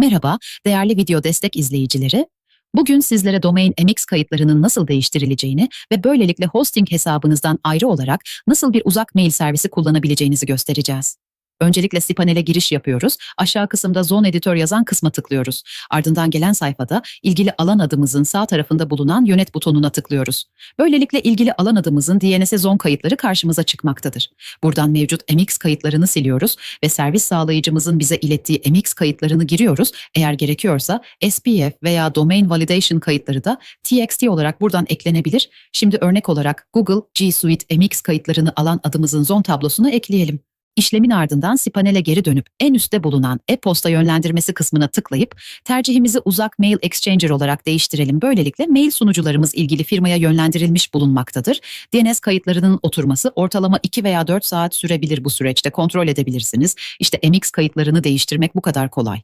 Merhaba, değerli video destek izleyicileri. Bugün sizlere domain MX kayıtlarının nasıl değiştirileceğini ve böylelikle hosting hesabınızdan ayrı olarak nasıl bir uzak mail servisi kullanabileceğinizi göstereceğiz. Öncelikle sipanel'e giriş yapıyoruz. Aşağı kısımda Zone Editor yazan kısma tıklıyoruz. Ardından gelen sayfada ilgili alan adımızın sağ tarafında bulunan yönet butonuna tıklıyoruz. Böylelikle ilgili alan adımızın DNS Zone kayıtları karşımıza çıkmaktadır. Buradan mevcut MX kayıtlarını siliyoruz ve servis sağlayıcımızın bize ilettiği MX kayıtlarını giriyoruz. Eğer gerekiyorsa SPF veya Domain Validation kayıtları da TXT olarak buradan eklenebilir. Şimdi örnek olarak Google G Suite MX kayıtlarını alan adımızın zon tablosuna ekleyelim. İşlemin ardından sipanele geri dönüp en üstte bulunan e-posta yönlendirmesi kısmına tıklayıp tercihimizi uzak mail exchanger olarak değiştirelim. Böylelikle mail sunucularımız ilgili firmaya yönlendirilmiş bulunmaktadır. DNS kayıtlarının oturması ortalama 2 veya 4 saat sürebilir bu süreçte kontrol edebilirsiniz. İşte MX kayıtlarını değiştirmek bu kadar kolay.